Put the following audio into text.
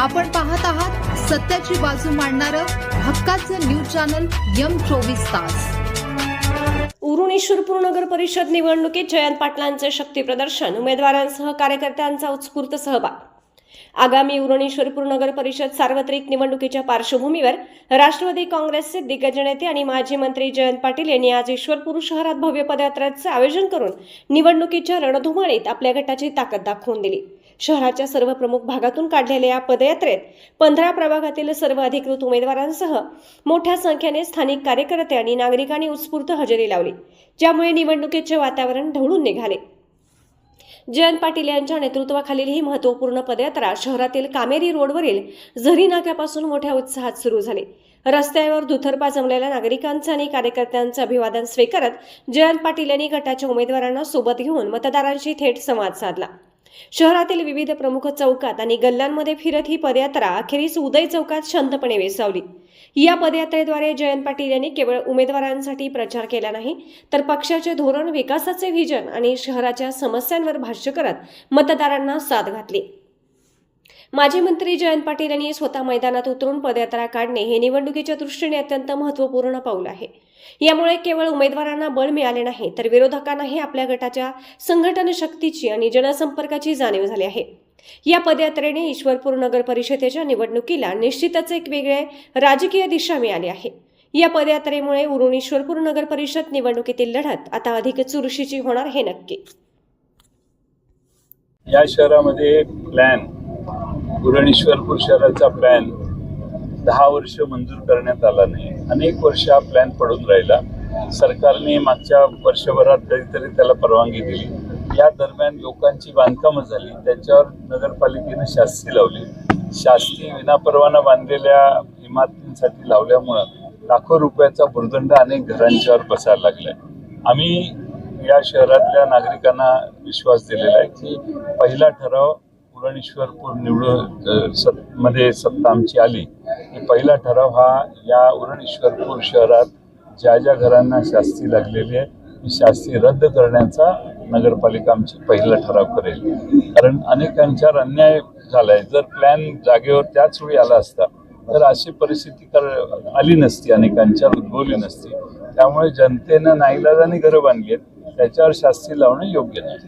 आपण पाहत आहात सत्याची बाजू मांडणारं हक्काचं न्यूज चॅनल यम चोवीस तास. उरुण ईश्वरपूर नगर परिषद निवडणुकीत जयंत पाटलांचे शक्ती प्रदर्शन उमेदवारांसह कार्यकर्त्यांचा उत्स्फूर्त सहभाग. आगामी उरण ईश्वरपूर नगर परिषद सार्वत्रिक निवडणुकीच्या पार्श्वभूमीवर राष्ट्रवादी काँग्रेसचे दिग्गज नेते आणि माजी मंत्री जयंत पाटील यांनी आज ईश्वरपूर शहरात भव्य पदयात्रेचं आयोजन करून निवडणुकीच्या रणधुमाळीत आपल्या गटाची ताकद दाखवून दिली. शहराच्या सर्व प्रमुख भागातून काढलेल्या या पदयात्रेत पंधरा प्रभागातील सर्व अधिकृत उमेदवारांसह मोठ्या संख्येने स्थानिक कार्यकर्ते आणि नागरिकांनी उत्स्फूर्त हजेरी लावली ज्यामुळे निवडणुकीचे वातावरण ढवळून निघाले. जयंत पाटील यांच्या नेतृत्वाखालील ही महत्त्वपूर्ण पदयात्रा शहरातील कामेरी रोडवरील झरी नाक्यापासून मोठ्या उत्साहात सुरू झाली. रस्त्यावर दुथरपा जमलेल्या नागरिकांचं आणि कार्यकर्त्यांचं अभिवादन स्वीकारत जयंत पाटील यांनी गटाच्या उमेदवारांना सोबत घेऊन मतदारांशी थेट संवाद साधला. शहरातील विविध प्रमुख चौकात आणि गल्ल्यांमध्ये फिरत ही पदयात्रा अखेरीस उदय चौकात शांतपणे वेसावली. या पदयात्रेद्वारे जयंत पाटील यांनी केवळ उमेदवारांसाठी प्रचार केला नाही तर पक्षाचे धोरण विकासाचे व्हिजन आणि शहराच्या समस्यांवर भाष्य करत मतदारांना साथ घातली. माजी मंत्री जयंत पाटील यांनी स्वतः मैदानात उतरून पदयात्रा काढणे हे निवडणुकीच्या दृष्टीने अत्यंत महत्त्वपूर्ण पाऊल आहे. यामुळे केवळ उमेदवारांना बळ मिळाले नाही तर विरोधकांनाही आपल्या गटाच्या संघटन शक्तीची आणि जनसंपर्काची जाणीव झाली आहे. या पदयात्रेने ईश्वरपूर नगर परिषदेच्या निवडणुकीला निश्चितच एक वेगळे राजकीय दिशा मिळाली आहे. या पदयात्रेमुळे उरुण ईश्वरपूर नगर परिषद निवडणुकीतील लढत आता अधिक चुरशीची होणार हे नक्की. या शहरामध्ये प्लॅन गुरणेश्वरपूर शहराचा प्लॅन दहा वर्ष मंजूर करण्यात आला नाही. अनेक वर्ष हा प्लॅन पडून राहिला. सरकारने मागच्या वर्षभरात कधीतरी त्याला परवानगी दिली. या दरम्यान लोकांची बांधकामं झाली. त्याच्यावर नगरपालिकेनं शास्ती लावली. शास्ती विनापरवाना बांधलेल्या इमारतींसाठी लावल्यामुळं लाखो रुपयाचा भुर्दंड अनेक घरांच्यावर बसायला लागला आम्ही या शहरातल्या नागरिकांना विश्वास दिलेला आहे की पहिला ठराव पुरणेश्वरपूर निवडून सत मध्ये सत्ता आमची आली. की पहिला ठराव हा या उरणेश्वरपूर शहरात ज्या ज्या घरांना शास्ती लागलेली आहे शास्ती रद्द करण्याचा नगरपालिका आमची पहिला ठराव करेल. कारण अनेकांच्यावर अन्याय झालाय. जर प्लॅन जागेवर त्याच वेळी आला असता तर अशी परिस्थिती कर आली नसती अनेकांच्यावर उद्भवली नसती. त्यामुळे जनतेनं नाईलाजाने घरं बांधली आहेत. त्याच्यावर शास्ती लावणं योग्य नाही.